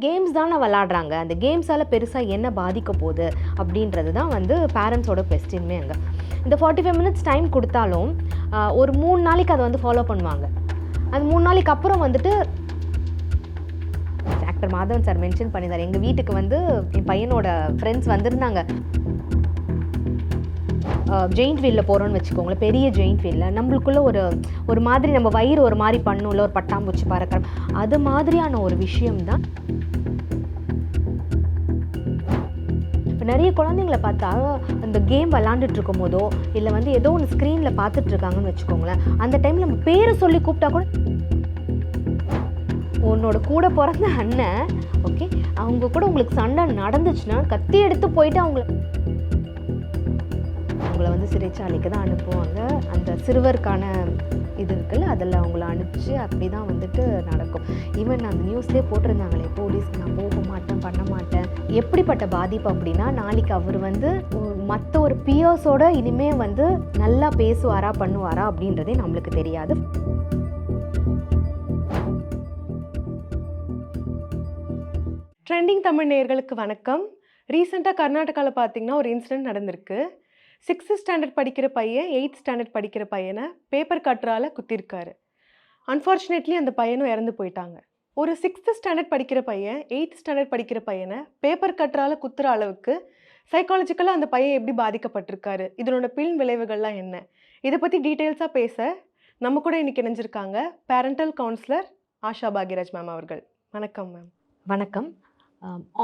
Games தானே விளாட்றாங்க. அந்த கேம்ஸால் பெருசாக என்ன பாதிக்க போகுது அப்படின்றது தான் வந்து பேரண்ட்ஸோட கொஸ்டின்மே அங்கே. இந்த ஃபார்ட்டி ஃபைவ் மினிட்ஸ் டைம் கொடுத்தாலும் ஒரு மூணு நாளைக்கு அதை வந்து ஃபாலோ பண்ணுவாங்க. அது மூணு நாளைக்கு அப்புறம் வந்துட்டு ஆக்டர் மாதவன் சார் மென்ஷன் பண்ணியிருந்தார். எங்கள் வீட்டுக்கு வந்து என் பையனோட ஃப்ரெண்ட்ஸ் வந்திருந்தாங்க. ஜெயிண்ட் வீலில் போகிறோன்னு வச்சுக்கோங்களேன் பெரிய ஜெயிண்ட் வீலில் நம்மளுக்குள்ள ஒரு ஒரு மாதிரி நம்ம வயிறு ஒரு மாதிரி பண்ணும்ல ஒரு பட்டாம்பூச்சி பறக்கிற அது மாதிரியான ஒரு விஷயம்தான். இப்போ நிறைய குழந்தைங்கள பார்த்தா அந்த கேம் விளாண்டுட்டு இருக்கும் போதோ இல்லை வந்து ஏதோ ஒன்று ஸ்க்ரீனில் பார்த்துட்டு இருக்காங்கன்னு வச்சுக்கோங்களேன் அந்த டைமில் நம்ம பேரை சொல்லி கூப்பிட்டா கூட உன்னோட கூட பிறந்த அண்ணன் ஓகே அவங்க கூட உங்களுக்கு சண்டை நடந்துச்சுன்னா கத்தி எடுத்து போயிட்டு அவங்கள வந்து சிறைச்சாலைக்கு தான் அனுப்புவாங்க. அந்த சிறுவருக்கான இது இருக்குல்ல அதில் அவங்கள அனுப்பிச்சு அப்படி தான் வந்துட்டு நடக்கும். ஈவன் அந்த நியூஸ்லேயே போட்டிருந்தாங்களே போலீஸ் நான் போக மாட்டேன் பண்ண மாட்டேன். எப்படிப்பட்ட பாதிப்பு அப்படின்னா நாளைக்கு அவர் வந்து மற்ற ஒரு பியர்ஸோட இனிமே வந்து நல்லா பேசுவாரா பண்ணுவாரா அப்படின்றதே நம்மளுக்கு தெரியாது. ட்ரெண்டிங் தமிழ் நேயர்களுக்கு வணக்கம். ரீசெண்டாக கர்நாடகாவில் பார்த்தீங்கன்னா ஒரு இன்சிடென்ட் நடந்திருக்கு. சிக்ஸ்த்து ஸ்டாண்டர்ட் படிக்கிற பையன் எயித் ஸ்டாண்டர்ட் படிக்கிற பையனை பேப்பர் கட்டரால் குத்திருக்காரு. அன்ஃபார்ச்சுனேட்லி அந்த பையனும் இறந்து போயிட்டாங்க. ஒரு சிக்ஸ்த்து ஸ்டாண்டர்ட் படிக்கிற பையன் எயித் ஸ்டாண்டர்ட் படிக்கிற பையனை பேப்பர் கட்டரால் குத்துற அளவுக்கு சைக்காலஜிக்கலாக அந்த பையன் எப்படி பாதிக்கப்பட்டிருக்காரு? இதனோட பின் விளைவுகள்லாம் என்ன? இதை பற்றி டீட்டெயில்ஸாக பேச நம்ம கூட இன்னைக்கு இணைஞ்சிருக்காங்க parental counsellor Asha Bhagyaraj ma'am அவர்கள். வணக்கம் மேம் வணக்கம்.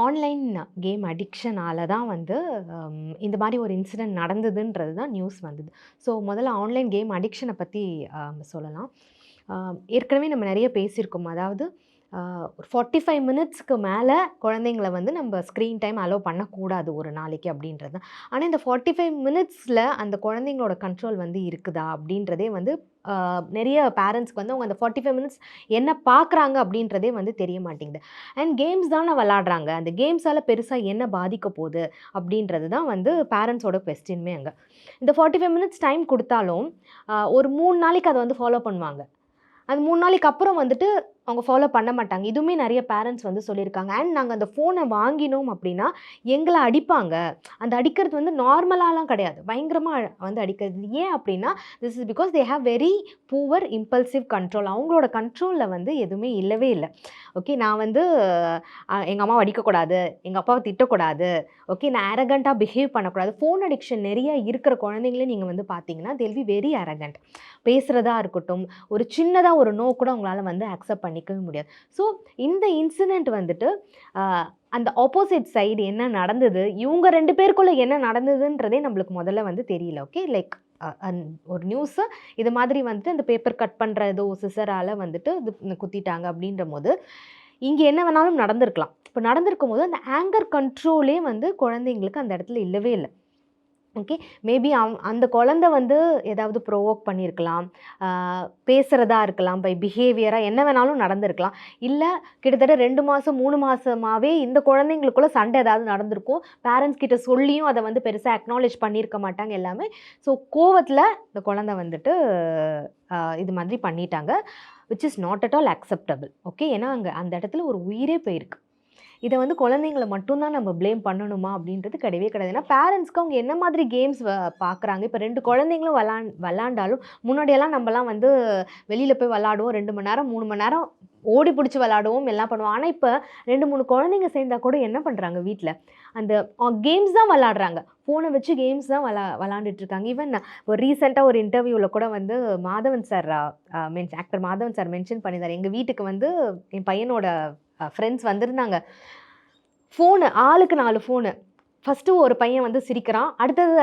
ஆன்லைன் கேம் அடிக்ஷனால தான் வந்து இந்த மாதிரி ஒரு இன்சிடெண்ட் நடந்ததுன்றது தான் நியூஸ் வந்தது. ஸோ முதல்ல ஆன்லைன் கேம் அடிக்ஷனை பற்றி சொல்லலாம். ஏற்கனவே நம்ம நிறைய பேசியிருக்கோம். அதாவது ஒரு ஃபார்ட்டி ஃபைவ் மினிட்ஸ்க்கு மேலே குழந்தைங்கள வந்து நம்ம ஸ்க்ரீன் டைம் அலோவ் பண்ணக்கூடாது ஒரு நாளைக்கு அப்படின்றது தான். ஆனால் இந்த ஃபார்ட்டி ஃபைவ் மினிட்ஸில் அந்த குழந்தைங்களோட கண்ட்ரோல் வந்து இருக்குதா அப்படின்றதே வந்து நிறைய பேரண்ட்ஸ்க்கு வந்து அவங்க அந்த ஃபார்ட்டி ஃபைவ் மினிட்ஸ் என்ன பார்க்குறாங்க அப்படின்றதே வந்து தெரிய மாட்டேங்குது. அண்ட் கேம்ஸ் தானே விளாடுறாங்க. அந்த கேம்ஸால் பெருசாக என்ன பாதிக்க போகுது அப்படின்றது தான் வந்து பேரண்ட்ஸோட கொஸ்டின்மே அங்கே. இந்த ஃபார்ட்டி ஃபைவ் மினிட்ஸ் டைம் கொடுத்தாலும் ஒரு மூணு நாளைக்கு அதை வந்து ஃபாலோ பண்ணுவாங்க. அது மூணு நாளைக்கு அப்புறம் வந்துட்டு அவங்க ஃபாலோ பண்ண மாட்டாங்க. இதுவுமே நிறைய பேரண்ட்ஸ் வந்து சொல்லியிருக்காங்க. அண்ட் நாங்கள் அந்த ஃபோனை வாங்கினோம் அப்படின்னா எங்களை அடிப்பாங்க. அந்த அடிக்கிறது வந்து நார்மலாலாம் கிடையாது. பயங்கரமாக வந்து அடிக்கிறது. ஏன் அப்படின்னா this is because they have very poor impulsive control அவங்களோட கண்ட்ரோலில் வந்து எதுவுமே இல்லவே இல்லை. ஓகே நான் வந்து எங்கள் அம்மாவை அடிக்கக்கூடாது. எங்கள் அப்பாவை திட்டக்கூடாது. ஓகே நான் அரகண்ட்டாக பிஹேவ் பண்ணக்கூடாது. ஃபோன் அடிக்ஷன் நிறைய இருக்கிற குழந்தைங்களே நீங்கள் வந்து பார்த்தீங்கன்னா தெல் பி வெரி அரகண்ட் பேசுகிறதா இருக்கட்டும் ஒரு சின்னதாக ஒரு நோ கூட உங்களால் வந்து அக்செப்ட் பண்ணிக்கவே முடியாது. ஸோ இந்த இன்சிடெண்ட் வந்துட்டு அந்த ஆப்போசிட் சைடு என்ன நடந்தது இவங்க ரெண்டு பேருக்குள்ளே என்ன நடந்ததுன்றதே நம்மளுக்கு முதல்ல வந்து தெரியல ஓகே லைக் ஒரு நியூஸு இது மாதிரி வந்துட்டு இந்த பேப்பர் கட் பண்ணுற ஏதோ சிசரால் வந்துட்டு இது குத்திட்டாங்க அப்படின்ற போது இங்கே என்ன வேணாலும் நடந்திருக்கலாம். இப்போ நடந்திருக்கும் போது அந்த ஆங்கர் கண்ட்ரோலே வந்து குழந்தைங்களுக்கு அந்த இடத்துல இல்லவே இல்லை. ஓகே மேபி அவ் அந்த குழந்தை வந்து ஏதாவது ப்ரொவோக் பண்ணியிருக்கலாம் பேசுகிறதா இருக்கலாம் பை பிஹேவியராக என்ன வேணாலும் நடந்திருக்கலாம். இல்லை கிட்டத்தட்ட ரெண்டு மாதம் மூணு மாதமாகவே இந்த குழந்தைங்களுக்குள்ள சண்டை ஏதாவது நடந்திருக்கும். பேரண்ட்ஸ் கிட்ட சொல்லியும் அதை வந்து பெருசாக அக்னாலேஜ் பண்ணியிருக்க மாட்டாங்க எல்லாமே. ஸோ கோவத்தில் இந்த குழந்தை வந்துட்டு இது மாதிரி பண்ணிட்டாங்க which is not at all acceptable okay ஏன்னா அங்கே அந்த இடத்துல ஒரு உயிரே போயிருக்கு. இதை வந்து குழந்தைங்கள மட்டும்தான் நம்ம ப்ளேம் பண்ணணுமா அப்படின்றது கிடையவே கிடையாது. ஏன்னா பேரண்ட்ஸ்க்கு அவங்க என்ன மாதிரி கேம்ஸ் பார்க்குறாங்க இப்போ ரெண்டு குழந்தைங்களும் விளாண் விளாண்டாலும் முன்னாடியெல்லாம் நம்மலாம் வந்து வெளியில் போய் விளாடுவோம். ரெண்டு மணி நேரம் மூணு மணி நேரம் ஓடி பிடிச்சி விளாடுவோம் எல்லாம் பண்ணுவோம். ஆனால் இப்போ ரெண்டு மூணு குழந்தைங்க சேர்ந்தா கூட என்ன பண்ணுறாங்க வீட்டில் அந்த கேம்ஸ் தான் விளாடுறாங்க. ஃபோனை வச்சு கேம்ஸ் தான் விளா விளாண்டுட்ருக்காங்க ஈவன் ஒரு ரீசெண்டாக ஒரு இன்டர்வியூவில் கூட வந்து Madhavan sir mention actor Madhavan sir mention பண்ணியிருந்தார். எங்கள் வீட்டுக்கு வந்து என் பையனோட ஃப்ரெண்ட்ஸ் வந்திருந்தாங்க. ஃபோனு ஆளுக்கு நாலு ஃபோனு ஃபஸ்ட்டு ஒரு பையன் வந்து சிரிக்கிறான். அடுத்தது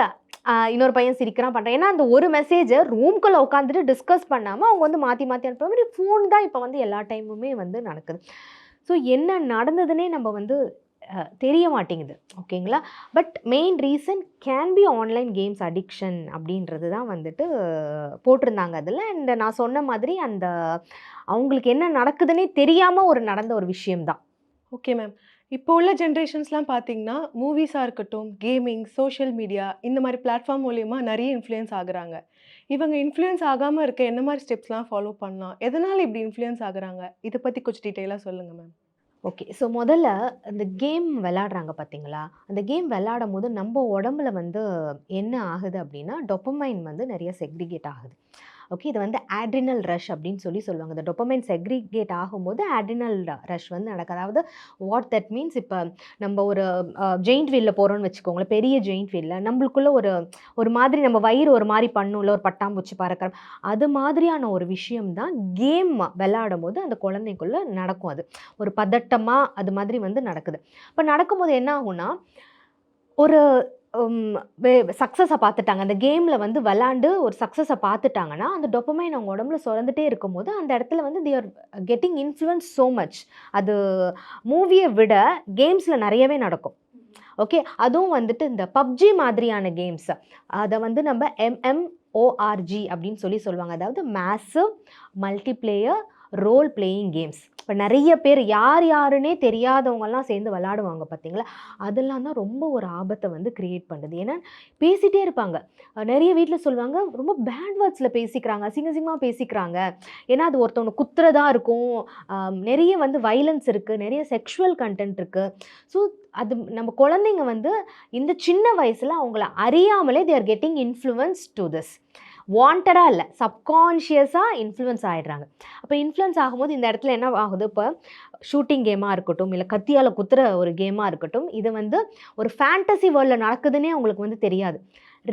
இன்னொரு பையன் சிரிக்கிறான் பண்ணுறான் ஏன்னா அந்த ஒரு மெசேஜை ரூம்குள்ளே உட்காந்துட்டு டிஸ்கஸ் பண்ணாமல் அவங்க வந்து மாற்றி மாற்றி அனுப்புகிற மாதிரி ஃபோன் தான் இப்போ வந்து எல்லா டைமுமே வந்து நடக்குது. ஸோ என்ன நடந்ததுன்னே நம்ம வந்து தெரிய மாட்டேங்குது. ஓகேங்களா? But main reason can be online games addiction அப்படின்றது தான் வந்துட்டு போட்டிருந்தாங்க அதில். அண்ட் நான் சொன்ன மாதிரி அந்த அவங்களுக்கு என்ன நடக்குதுன்னே தெரியாமல் ஒரு நடந்த ஒரு விஷயம்தான் ஓகே மேம் இப்போ உள்ள ஜென்ரேஷன்ஸ்லாம் பார்த்தீங்கன்னா மூவிஸாக இருக்கட்டும் கேமிங் சோஷியல் மீடியா இந்த மாதிரி பிளாட்ஃபார்ம் மூலயமா நிறைய இன்ஃப்ளூயன்ஸ் ஆகுறாங்க. இவங்க இன்ஃப்ளூயன்ஸ் ஆகாமல் இருக்க என்ன மாதிரி ஸ்டெப்ஸ்லாம் ஃபாலோ பண்ணலாம்? எதனால் இப்படி இன்ஃப்ளூயன்ஸ் ஆகுறாங்க? இதை பற்றி கொஞ்சம் டீட்டெயிலாக சொல்லுங்கள் மேம் ஓகே. ஸோ முதல்ல இந்த கேம் விளாட்றாங்க பார்த்தீங்களா? அந்த கேம் விளையாடும்போது நம்ம உடம்புல வந்து என்ன ஆகுது அப்படின்னா டொப்பமைன் வந்து நிறைய செக்ரிகேட் ஆகுது. ஓகே. இது வந்து ஆட்ரினல் ரஷ் அப்படின்னு சொல்லி சொல்லுவாங்க. இந்த டொப்பமைன் செக்ரிகேட் ஆகும்போது ஆட்ரினல் ரஷ் வந்து நடக்குது. அதாவது வாட் தட் மீன்ஸ் இப்போ நம்ம ஒரு ஜெயிண்ட் ஜெயன்ட் வீல்ல வச்சுக்கோங்களேன். பெரிய ஜெயிண்ட் வீல்ல நம்மளுக்குள்ளே ஒரு ஒரு மாதிரி நம்ம வயிறு ஒரு மாதிரி பண்ணும்ல, ஒரு பட்டாம்பூச்சி பறக்கிற அது மாதிரியான ஒரு விஷயம் தான் கேம் விளையாடும்போது அந்த குழந்தைக்குள்ளே நடக்கும் அது. ஒரு பதட்டமாக அது மாதிரி வந்து நடக்குது. இப்போ நடக்கும்போது என்ன ஆகும்னா, ஒரு சக்ஸஸை பார்த்துட்டாங்க. அந்த கேமில் வந்து விளாண்டு ஒரு சக்ஸஸை பார்த்துட்டாங்கன்னா, அந்த டொப்பமைன் அவங்க உடம்புல சுரந்துட்டே இருக்கும்போது, அந்த இடத்துல வந்து they are getting influence so much. அது மூவியை விட கேம்ஸில் நிறையவே நடக்கும். ஓகே. அதுவும் வந்துட்டு இந்த பப்ஜி மாதிரியான கேம்ஸ். அதை வந்து நம்ம எம்எம்ஓஆர்ஜி அப்படின்னு சொல்லி சொல்லுவாங்க. அதாவது மேஸு மல்டிப்ளேயர் ரோல் பிளேயிங் கேம்ஸ். இப்போ நிறைய பேர் யார் யாருன்னே தெரியாதவங்கெல்லாம் சேர்ந்து விளாடுவாங்க பார்த்தீங்களா? அதெல்லாம் தான் ரொம்ப ஒரு ஆபத்தை வந்து கிரியேட் பண்ணுது. ஏன்னா பேசிகிட்டே இருப்பாங்க. நிறைய வீட்டில் சொல்லுவாங்க, ரொம்ப பேட் வேர்ட்ஸில் பேசிக்கிறாங்க. அசிங்க பேசிக்கிறாங்க. ஏன்னா அது ஒருத்தவங்க குத்துறதா இருக்கும். நிறைய வந்து வைலன்ஸ் இருக்குது நிறைய செக்ஷுவல் கன்டென்ட் இருக்குது ஸோ அது நம்ம குழந்தைங்க வந்து இந்த சின்ன வயசில் அவங்கள அறியாமலே they are getting influence to this. வாண்டடாக இல்லை சப்கான்ஷியஸாக இன்ஃப்ளூயன்ஸ் ஆகிடுறாங்க அப்போ இன்ஃப்ளூயன்ஸ் ஆகும்போது இந்த இடத்துல என்ன ஆகுது, இப்போ ஷூட்டிங் கேமாக இருக்கட்டும், இல்லை கத்தியால் குத்துற ஒரு கேமாக இருக்கட்டும், இது வந்து ஒரு ஃபேண்டசி வேர்ல்டில் நடக்குதுன்னே அவங்களுக்கு வந்து தெரியாது.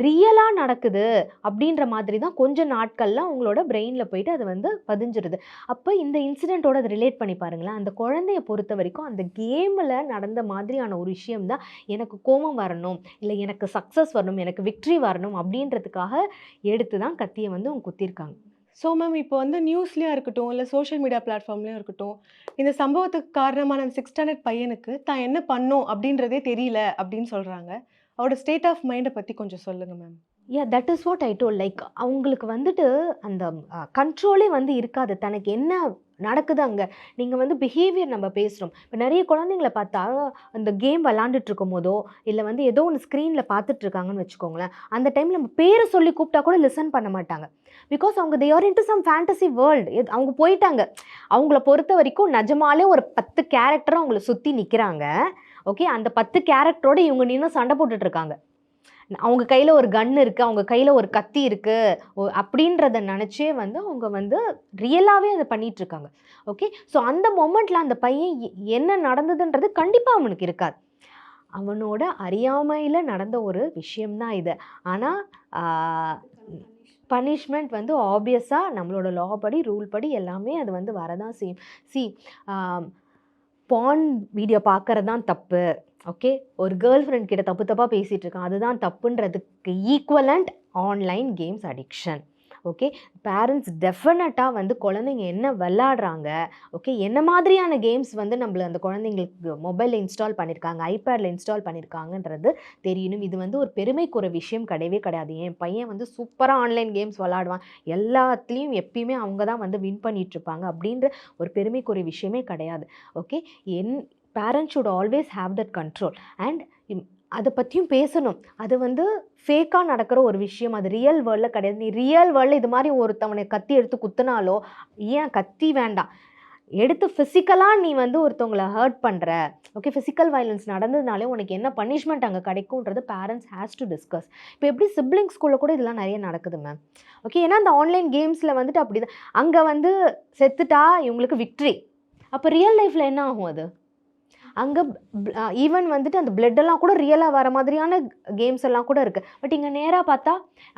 ரியலாக நடக்குது அப்படின்ற மாதிரி தான் கொஞ்சம் நாட்கள்லாம் அவங்களோட பிரெயினில் போயிட்டு அது வந்து பதிஞ்சிருது. அப்போ இந்த இன்சிடெண்ட்டோட அதை ரிலேட் பண்ணி பாருங்களேன். அந்த குழந்தைய பொறுத்தவரைக்கும் அந்த கேமில் நடந்த மாதிரியான ஒரு விஷயம் தான் எனக்கு கோவம் வரணும், இல்லை எனக்கு சக்சஸ் வரணும், எனக்கு விக்ட்ரி வரணும் அப்படின்றதுக்காக எடுத்து தான் கத்தியை வந்து அவங்க குத்தியிருக்காங்க. ஸோ மேம் இப்போ வந்து நியூஸ்லேயும் இருக்கட்டும், இல்லை சோஷியல் மீடியா பிளாட்ஃபார்ம்லேயும் இருக்கட்டும், இந்த சம்பவத்துக்கு காரணமான அந்த சிக்ஸ் ஸ்டாண்டர்ட் பையனுக்கு தான் என்ன பண்ணோம் அப்படின்றதே தெரியல அப்படின்னு சொல்கிறாங்க அவரோட ஸ்டேட் ஆஃப் மைண்டை பற்றி கொஞ்சம் சொல்லுங்கள் ma'am. Yeah that is what I told like அவங்களுக்கு வந்துட்டு அந்த கண்ட்ரோலே வந்து இருக்காது. தனக்கு என்ன நடக்குது அங்கே நீங்கள் வந்து பிஹேவியர் நம்ம பேசுகிறோம் இப்போ நிறைய குழந்தைங்கள பார்த்தா, அந்த கேம் விளையாண்டுட்டு இருக்கும்போதோ, இல்லை வந்து ஏதோ ஒன்று ஸ்க்ரீனில் பார்த்துட்டு இருக்காங்கன்னு வச்சுக்கோங்களேன். அந்த டைமில் நம்ம பேரை சொல்லி கூப்பிட்டா கூட லிசன் பண்ண மாட்டாங்க. பிகாஸ் அவங்க they are into some fantasy world. அவங்க போயிட்டாங்க. அவங்கள பொறுத்த வரைக்கும் நிஜமாலே ஒரு பத்து கேரக்டராக அவங்கள சுற்றி நிற்கிறாங்க ஓகே. அந்த 10 கேரக்டரோட இவங்க நின்று சண்டை போட்டுட்ருக்காங்க அவங்க கையில் ஒரு கன் இருக்குது அவங்க கையில் ஒரு கத்தி இருக்குது அப்படின்றத நினச்சே வந்து அவங்க வந்து ரியலாகவே அதை பண்ணிகிட்ருக்காங்க இருக்காங்க. ஓகே. ஸோ அந்த மொமெண்ட்டில் அந்த பையன் எ என்ன நடந்ததுன்றது கண்டிப்பாக அவனுக்கு இருக்காது. அவனோட அறியாமையில் நடந்த ஒரு விஷயம் தான் இது. ஆனால் பனிஷ்மெண்ட் வந்து ஆப்வியஸாக நம்மளோட லா படி, ரூல் படி எல்லாமே அது வந்து வரதான் செய்யும். சி பான் வீடியோ பார்க்கறது தான் தப்பு. ஓகே. ஒரு கேர்ள் ஃப்ரெண்ட் கிட்ட தப்பு தப்பாக பேசிகிட்டு இருக்கான். அதுதான் தப்புன்றதுக்கு equivalent online games addiction. Okay. Parents டெஃபினட்டாக வந்து குழந்தைங்க என்ன விளாடுறாங்க ஓகே. என்ன மாதிரியான கேம்ஸ் வந்து நம்மள அந்த குழந்தைங்களுக்கு மொபைலில் இன்ஸ்டால் பண்ணியிருக்காங்க, ஐபேடில் இன்ஸ்டால் பண்ணியிருக்காங்கன்றது தெரியணும். இது வந்து ஒரு பெருமைக்குற விஷயம் கிடையவே கிடையாது. என் பையன் வந்து சூப்பராக ஆன்லைன் கேம்ஸ் விளாடுவான் எல்லாத்துலேயும் எப்பயுமே அவங்க தான் வந்து வின் பண்ணிகிட்ருப்பாங்க அப்படின்ற ஒரு பெருமைக்குரிய விஷயமே கிடையாது. Okay. N parents should always have that control. And um அதை பற்றியும் பேசணும். அது வந்து ஃபேக்காக நடக்கிற ஒரு விஷயம். அது ரியல் வேர்ல்டில் கிடையாது. நீ ரியல் வேர்ல்டில் இது மாதிரி ஒருத்தவனை கத்தி எடுத்து குத்துனாலோ, ஏன் கத்தி வேண்டாம். எடுத்து ஃபிசிக்கலாக நீ வந்து ஒருத்தவங்கள ஹர்ட் பண்ணுற ஓகே. ஃபிசிக்கல் வயலன்ஸ் நடந்ததுனாலே உனக்கு என்ன பனிஷ்மெண்ட் அங்கே கிடைக்கும்ன்றது பேரண்ட்ஸ் ஹேஸ் டு டிஸ்கஸ். இப்போ எப்படி சிப்லிங்ஸ்குள்ள கூட இதெல்லாம் நிறைய நடக்குது மேம். ஓகே. ஏன்னா அந்த ஆன்லைன் கேம்ஸில் வந்துட்டு அப்டிதான். அங்கே வந்து செத்துட்டா இவங்களுக்கு விக்ட்ரி அப்போ ரியல் லைஃப்பில் என்ன ஆகும் அது? அங்கே ஈவன் வந்துட்டு அந்த பிளட்டெல்லாம் கூட ரியலாக வர மாதிரியான கேம்ஸ் எல்லாம் கூட இருக்குது பட் இங்கே நேராக பார்த்தா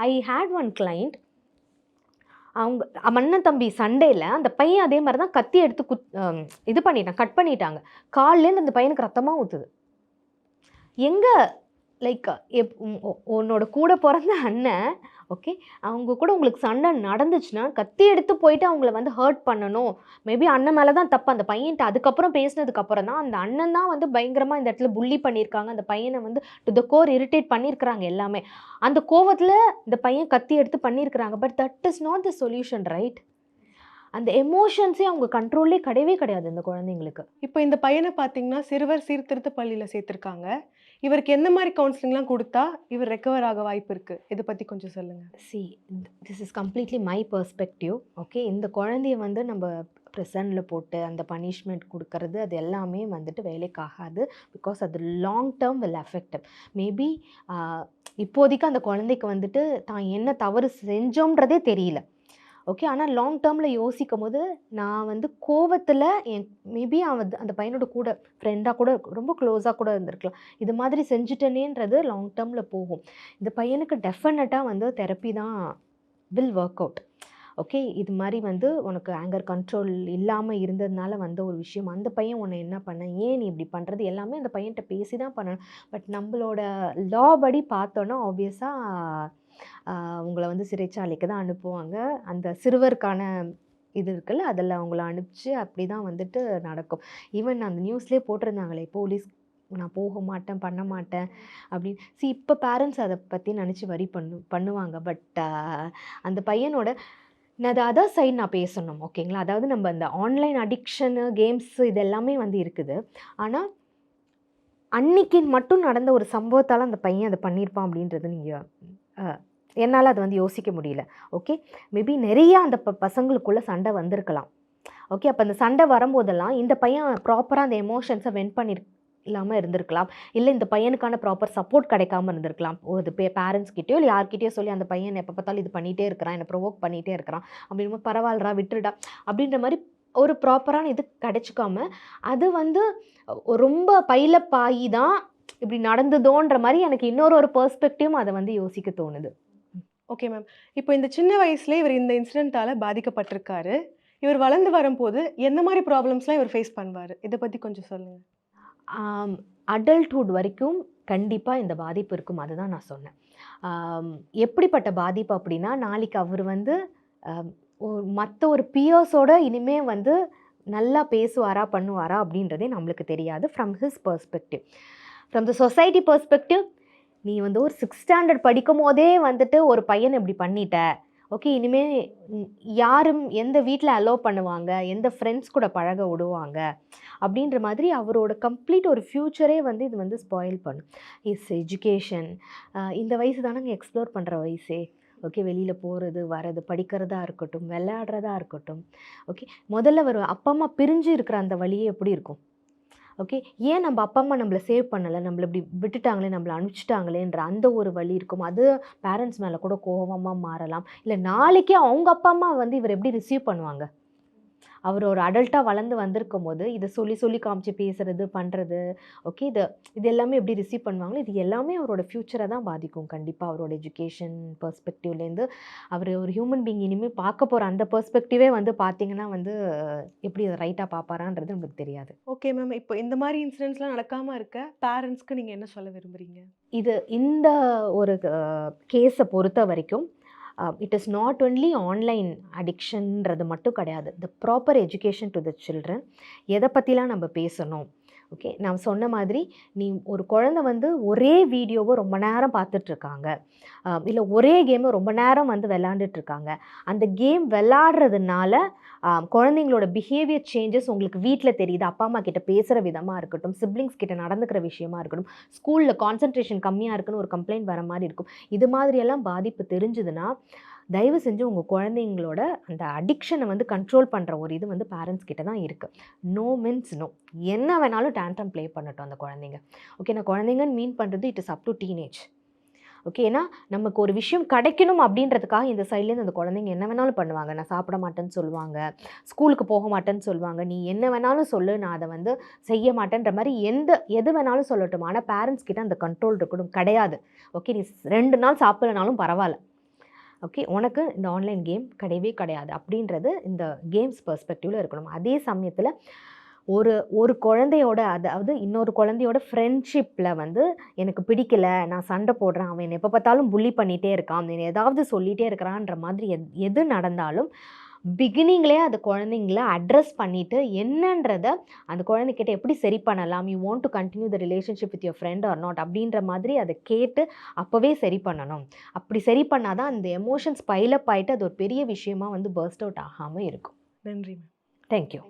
ஐ ஹேட் ஒன் கிளைண்ட் அவங்க அண்ணன் தம்பி சண்டேயில் அந்த பையன் அதே மாதிரி தான் கத்தி எடுத்து குத் இது பண்ணிட்டான். கட் பண்ணிட்டாங்க. கால்லேருந்து அந்த பையனுக்கு ரத்தமாக ஊற்றுது எங்கே லைக் எப் உன்னோட கூட பிறந்த அண்ணன் ஓகே. அவங்க கூட உங்களுக்கு சண்டை நடந்துச்சுன்னா, கத்தி எடுத்து போயிட்டு அவங்கள வந்து ஹர்ட் பண்ணணும். மேபி அண்ணன் மேலே தான் தப்பு. அந்த பையன்ட்டு அதுக்கப்புறம் பேசினதுக்கப்புறம் தான், அந்த அண்ணன் தான் வந்து பயங்கரமாக இந்த இடத்துல புள்ளி பண்ணியிருக்காங்க. அந்த பையனை வந்து டு த கோர் இரிட்டேட் பண்ணியிருக்கிறாங்க எல்லாமே. அந்த கோவத்தில் இந்த பையன் கத்தி எடுத்து பண்ணியிருக்கிறாங்க. But that is not the solution right? அந்த எமோஷன்ஸே அவங்க கண்ட்ரோல்லே கிடையவே கிடையாது இந்த குழந்தைங்களுக்கு இப்போ இந்த பையனை பார்த்தீங்கன்னா சிறுவர் சீர்திருத்த பள்ளியில் சேர்த்துருக்காங்க இவருக்கு எந்த மாதிரி கவுன்சிலிங்லாம் கொடுத்தா இவர் ரெக்கவர் ஆக வாய்ப்பு இருக்குது இதை பற்றி கொஞ்சம் சொல்லுங்கள் see this is completely my perspective okay இந்த குழந்தைய வந்து நம்ம ப்ரெசனில் போட்டு அந்த பனிஷ்மெண்ட் கொடுக்கறது அது எல்லாமே வந்துட்டு வேலைக்கு ஆகாது பிகாஸ் அது long term will affect maybe இப்போதைக்கு அந்த குழந்தைக்கு வந்துட்டு தான் என்ன தவறு செஞ்சோன்றதே தெரியல. ஓகே ஆனால் லாங் டேர்மில் யோசிக்கும் போது நான் வந்து கோவத்தில் என் மேபி அவன் அந்த பையனோட கூட ஃப்ரெண்டாக கூட ரொம்ப க்ளோஸாக கூட இருந்திருக்கலாம். இது மாதிரி செஞ்சுட்டேனேன்றது லாங் டேர்மில் போகும். இந்த பையனுக்கு டெஃபினட்டாக வந்து தெரப்பி தான் வில் ஒர்க் அவுட் ஓகே இது மாதிரி வந்து உனக்கு ஆங்கர் கண்ட்ரோல் இல்லாமல் இருந்ததுனால வந்த ஒரு விஷயம். அந்த பையன் உன்னை என்ன பண்ண ஏன் நீ இப்படி பண்ணுறது எல்லாமே அந்த பையன்கிட்ட பேசி தான் பண்ணணும். பட் நம்மளோட லா படி பார்த்தோன்னா ஆப்வியஸாக உங்களை வந்து சிறைச்சாலைக்கு தான் அனுப்புவாங்க. அந்த சிறுவருக்கான இது இருக்குல்ல அதில் அவங்கள அனுப்பிச்சு அப்படி தான் வந்துட்டு நடக்கும். ஈவன் அந்த நியூஸ்லேயே போட்டிருந்தாங்களே போலீஸ் நான் போக மாட்டேன் பண்ண மாட்டேன் அப்படின்னு. சி இப்போ பேரண்ட்ஸ் அதை பற்றி நினச்சி வரி பண்ணு பண்ணுவாங்க. பட் அந்த பையனோட நான் அது அதர் சைட் நான் பேசணும் ஓகேங்களா? அதாவது நம்ம இந்த ஆன்லைன் அடிக்ஷனு கேம்ஸு இது எல்லாமே வந்து இருக்குது. ஆனால் அன்னைக்கு மட்டும் நடந்த ஒரு சம்பவத்தால் அந்த பையன் அதை பண்ணியிருப்பான் அப்படின்றது நீங்கள் என்னால் அது வந்து யோசிக்க முடியல. ஓகே? மேபி நிறைய அந்த ப பசங்களுக்குள்ளே சண்டை வந்திருக்கலாம். ஓகே? அப்போ அந்த சண்டை வரும்போதெல்லாம் இந்த பையன் ப்ராப்பராக அந்த எமோஷன்ஸை வென் பண்ணி இல்லாமல் இருந்திருக்கலாம். இல்லை இந்த பையனுக்கான ப்ராப்பர் சப்போர்ட் கிடைக்காம இருந்திருக்கலாம். ஒரு பே பேரண்ட்ஸ்கிட்டயோ இல்லை யார்கிட்டயோ சொல்லி அந்த பையன் எப்போ பார்த்தாலும் இது பண்ணிகிட்டே இருக்கிறான் என்னை ப்ரொவோக் பண்ணிகிட்டே இருக்கிறான். அப்படின்னும் பரவாயில்லடா விட்டுடா அப்படின்ற மாதிரி ஒரு ப்ராப்பரான இது கிடச்சிக்காம அது வந்து ரொம்ப பைலப்பாயி தான் இப்படி நடந்ததோன்ற மாதிரி எனக்கு இன்னொரு ஒரு பெர்ஸ்பெக்டிவும் அதை வந்து யோசிக்க தோணுது. ஓகே மேம் இப்போ இந்த சின்ன வயசுல இவர் இந்த இன்சிடென்ட்டால் பாதிக்கப்பட்டிருக்காரு. இவர் வளர்ந்து வரும்போது எந்த மாதிரி ப்ராப்ளம்ஸ்லாம் இவர் ஃபேஸ் பண்ணுவார்? இதை பற்றி கொஞ்சம் சொல்லுங்கள் அடல்ட்ஹுட் வரைக்கும் கண்டிப்பாக இந்த பாதிப்பு இருக்கும். அதுதான் நான் சொன்னேன். எப்படிப்பட்ட பாதிப்பு அப்படின்னா நாளைக்கு அவர் வந்து மற்ற ஒரு பியர்ஸோட இனிமேல் வந்து நல்லா பேசுவாரா பண்ணுவாரா அப்படின்றதே நம்மளுக்கு தெரியாது. From his perspective from the society perspective நீ வந்து ஒரு சிக்ஸ் ஸ்டாண்டர்ட் படிக்கும் போதே வந்துட்டு ஒரு பையன் இப்படி பண்ணிட்ட. ஓகே இனிமேல் யாரும் எந்த வீட்டில் அலோவ் பண்ணுவாங்க? எந்த ஃப்ரெண்ட்ஸ் கூட பழக விடுவாங்க? அப்படின்ற மாதிரி அவரோட கம்ப்ளீட் ஒரு ஃப்யூச்சரே வந்து இது வந்து ஸ்பாயில் பண்ணும். இஸ் எஜுகேஷன் இந்த வயசு தானங்க எக்ஸ்ப்ளோர் பண்ணுற வயசே. ஓகே வெளியில் போகிறது வர்றது படிக்கிறதா இருக்கட்டும் விளையாடுறதா இருக்கட்டும். ஓகே முதல்ல ஒரு அப்பா அம்மா பிரிஞ்சு இருக்கிற அந்த வழியே எப்படி இருக்கும்? ஓகே ஏன் நம்ம அப்பா அம்மா நம்மளை சேவ் பண்ணலை? நம்மளை இப்படி விட்டுட்டாங்களே? நம்மளை அனுப்பிச்சிட்டாங்களேன்ற அந்த ஒரு வழி இருக்கும். அது பேரண்ட்ஸ் மேலே கூட கோபமாக மாறலாம். இல்லை நாளைக்கே அவங்க அப்பா அம்மா வந்து இவர் எப்படி ரிசீவ் பண்ணுவாங்க? அவர் ஒரு அடல்ட்டாக வளர்ந்து வந்திருக்கும் போது இதை சொல்லி சொல்லி காமிச்சு பேசுறது பண்ணுறது ஓகே இது இது எல்லாமே எப்படி ரிசீவ் பண்ணுவாங்களோ இது எல்லாமே அவரோட ஃப்யூச்சரை தான் பாதிக்கும். கண்டிப்பாக அவரோட எஜுகேஷன் பர்ஸ்பெக்டிவ்லேருந்து அவர் ஒரு ஹியூமன் பீங் இனிமேல் பார்க்க போகிற அந்த பர்ஸ்பெக்டிவே வந்து பார்த்தீங்கன்னா வந்து எப்படி அதை ரைட்டாக பார்ப்பாரான்றது நம்மளுக்கு தெரியாது. ஓகே மேம் இப்போ இந்த மாதிரி இன்சிடென்ட்ஸ்லாம் நடக்காமல் இருக்க பேரண்ட்ஸ்க்கு நீங்கள் என்ன சொல்ல விரும்புகிறீங்க இது இந்த ஒரு கேஸை பொறுத்த வரைக்கும் it is not only online அடிக்ஷன்ன்றது மட்டும் கிடையாது. The proper education to the children எதை பற்றிலாம் நம்ம பேசணும்? ஓகே? நான் சொன்ன மாதிரி நீ ஒரு குழந்தை வந்து ஒரே வீடியோவை ரொம்ப நேரம் பார்த்துட்ருக்காங்க. இல்லை ஒரே கேமை ரொம்ப நேரம் வந்து விளாண்டுட்ருக்காங்க. அந்த கேம் விளாடுறதுனால குழந்தைங்களோட பிஹேவியர் சேஞ்சஸ் உங்களுக்கு வீட்டில் தெரியுது. அப்பா அம்மா கிட்ட பேசுகிற விதமாக இருக்கட்டும் சிப்ளிங்ஸ் கிட்ட நடந்துக்கிற விஷயமா இருக்கட்டும் ஸ்கூலில் கான்சன்ட்ரேஷன் கம்மியாக இருக்குன்னு ஒரு கம்ப்ளைண்ட் வர மாதிரி இருக்கும். இது மாதிரியெல்லாம் பாதிப்பு தெரிஞ்சுதுன்னா தயவு செஞ்சு உங்கள் குழந்தைங்களோட அந்த அடிக்ஷனை வந்து கண்ட்ரோல் பண்ணுற ஒரு இது வந்து பேரண்ட்ஸ் கிட்ட தான் இருக்குது நோ மீன்ஸ் நோ என்ன வேணாலும் டேண்டம் ப்ளே பண்ணட்டும் அந்த குழந்தைங்க. ஓகே நான் குழந்தைங்கன்னு மீன் பண்ணுறது it is up to teenage okay ஏன்னா நமக்கு ஒரு விஷயம் கிடைக்கணும் அப்படின்றதுக்காக இந்த சைட்லேருந்து அந்த குழந்தைங்க என்ன வேணாலும் பண்ணுவாங்க. நான் சாப்பிட மாட்டேன்னு சொல்லுவாங்க. ஸ்கூலுக்கு போக மாட்டேன்னு சொல்லுவாங்க. நீ என்ன வேணாலும் சொல்லு நான் அதை வந்து செய்ய மாட்டேன்ற மாதிரி எந்த எது வேணாலும் சொல்லட்டும். ஆனால் பேரண்ட்ஸ் கிட்ட அந்த கண்ட்ரோல் இருக்கணும். கிடையாது. ஓகே நீ ரெண்டு நாள் சாப்பிடலனாலும் பரவாயில்ல. ஓகே? உனக்கு இந்த ஆன்லைன் கேம் கிடையவே கிடையாது. அப்படின்றது இந்த கேம்ஸ் பர்ஸ்பெக்டிவில் இருக்கணும். அதே சமயத்தில் ஒரு ஒரு குழந்தையோட அதாவது இன்னொரு குழந்தையோட ஃப்ரெண்ட்ஷிப்பில் வந்து எனக்கு பிடிக்கல நான் சண்டை போடுறேன் அவன் என்னை எப்போ பார்த்தாலும் புள்ளி பண்ணிகிட்டே இருக்கான் அவன் என்னை ஏதாவது சொல்லிகிட்டே இருக்கிறான்ற மாதிரி எத் எது நடந்தாலும் பிகினிங்லேயே அந்த குழந்தைங்கள அட்ரஸ் பண்ணிவிட்டு என்னன்றத அந்த குழந்தைகிட்ட எப்படி சரி பண்ணலாம்? You want to continue the relationship with your friend or not அப்படின்ற மாதிரி அதை கேட்டு அப்போவே சரி பண்ணணும். அப்படி சரி பண்ணாதான் அந்த எமோஷன்ஸ் பைலப் ஆகிட்டு அது ஒரு பெரிய விஷயமா வந்து பர்ஸ்ட் அவுட் ஆகாமல் இருக்கும். நன்றி மேம். தேங்க்யூ